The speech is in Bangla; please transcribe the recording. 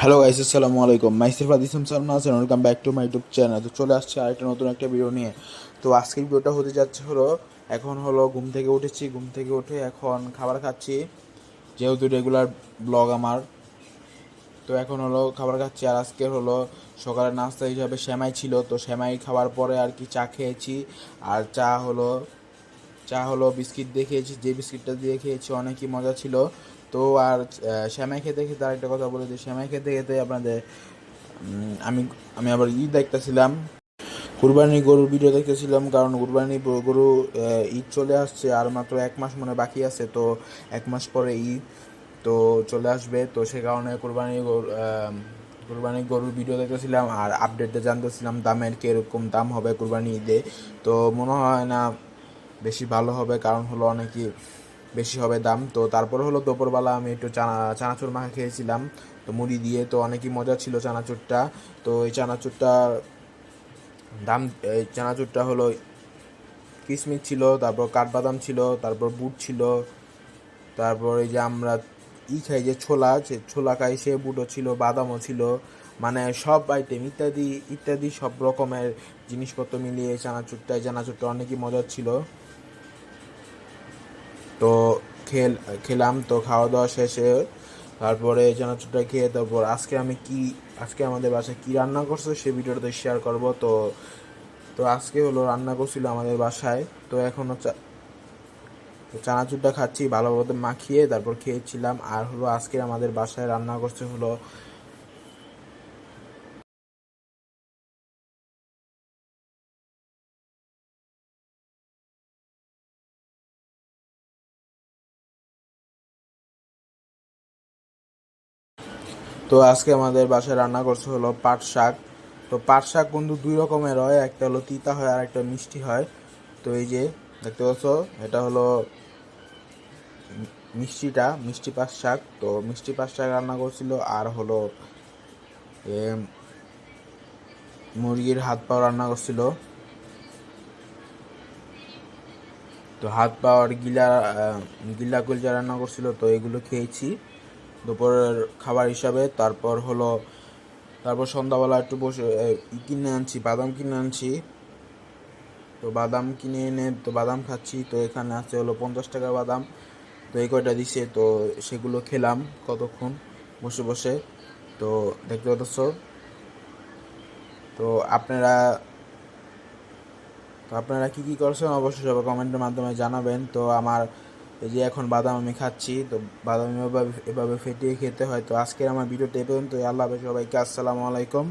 হ্যালো গাইস আসসালামু আলাইকুম মাইসির ফাদিসম সালমা আছেন welcome back to my YouTube channel তো চলে আসছে আরেকটা নতুন একটা ভিডিও নিয়ে। তো আজকের ভিডিওটা হতে যাচ্ছে হলো, এখন হলো ঘুম থেকে উঠেছি। ঘুম থেকে উঠে এখন খাবার খাচ্ছি। যেহেতু রেগুলার ব্লগ আমার, তো এখন হলো খাবার খাচ্ছি। আর আজকের হলো সকালের নাস্তা হিসাবে সেমাই ছিল। তো সেমাই খাওয়ার পরে আর কি চা খেয়েছি। আর চা হলো চা হলো বিস্কিট দিয়ে খেয়েছি। যে বিস্কিটটা দিয়ে খেয়েছি অনেকই মজা ছিল। তো আর সেমাই খেতে খেতে আরেকটা কথা বলে দিই সেমাই খেতে খেতে আপনাদের আমি আমি আবার ঈদ দেখতেছিলাম। কুরবানি গরুর ভিডিও দেখতেছিলাম, কারণ কুরবানি গরু ঈদ চলে আসছে আর মাত্র এক মাস মনে বাকি আছে, তো এক মাস পরে ঈদ তো চলে আসবে। তো সে কারণে কুরবানি গরু কুরবানি গরুর ভিডিও দেখতেছিলাম আর আপডেটটা জানতেছিলাম দামের কীরকম দাম হবে কুরবানি ঈদে। তো মনে হয় না বেশি ভালো হবে, কারণ হলো অনেকই বেশি হবে দাম। তো তারপরে হলো দুপুরবেলা আমি একটু চানা, চানাচুর মাখা খেয়েছিলাম। তো মুড়ি দিয়ে তো অনেকই মজা ছিল চানাচুরটা। তো এই চানাচুরটা দাম, এই চানাচুরটা হলো কিশমিশ ছিল, তারপর কাঠবাদাম ছিল, তারপর বুট ছিল, তারপর এই যে আমরা ই খাই যে ছোলা, সে ছোলা খাই, সে বুটও ছিল, বাদামও ছিল মানে সব আইটেম ইত্যাদি ইত্যাদি সব রকমের জিনিসপত্র মিলিয়ে এই চানাচুরটা এই চানাচুরটা অনেকই মজার ছিল। তো খেল, খেলাম তো খাওয়া দাওয়া শেষে। তারপরে চানাচুরটা খেয়ে তারপর আজকে আমি কি, আজকে আমাদের বাসায় কি রান্না করছে সে ভিডিওটা শেয়ার করব। তো তো আজকে হলো রান্না করছিল আমাদের বাসায়। তো এখনও চানাচুরটা খাচ্ছি, ভালোভাবে মাখিয়ে তারপর খেয়েছিলাম। আর হলো আজকে আমাদের বাসায় রান্না করছে হলো তো আজকে আমাদের বাসায় রান্না করছে হলো পাট শাক। তো পাট শাক বন্ধু দুই রকমের হয়, একটা হলো তিতা হয় আর একটা মিষ্টি হয়। তো এই যে, দেখতে পাচ্ছ, এটা হলো মিষ্টিটা, মিষ্টি পাট শাক। তো মিষ্টি পাট শাক রান্না করছিল আর হলো মুরগির হাত পাও রান্না করছিল। তো হাত পাওয়ার গিলা গিলা কুলচা রান্না করছিল, তো এগুলো খেয়েছি। দুপুরের খাবার হিসাবে, তারপর হলো, তারপর সন্ধ্যাবেলা একটু বসে কিনে আনছি, বাদাম কিনে আনছি। তো বাদাম কিনে এনে, তো বাদাম খাচ্ছি, তো এখানে আছে হলো পঞ্চাশ টাকা বাদাম। তো এই কয়টা দিছে, তো সেগুলো খেলাম কতক্ষণ বসে বসে। তো দেখতে পাচ্ছ। তো আপনারা তো আপনারা কী কী করছেন? অবশ্যই সবাই কমেন্টের মাধ্যমে জানাবেন। তো আমার এই যে এখন বাদাম আমি খাচ্ছি, তো বাদাম এভাবে এভাবে ফেটিয়ে খেতে হয়। তো আজকের আমার ভিডিওটা এ পর্যন্ত আল্লাহ হাফেজ সবাইকে। আসসালামু আলাইকুম।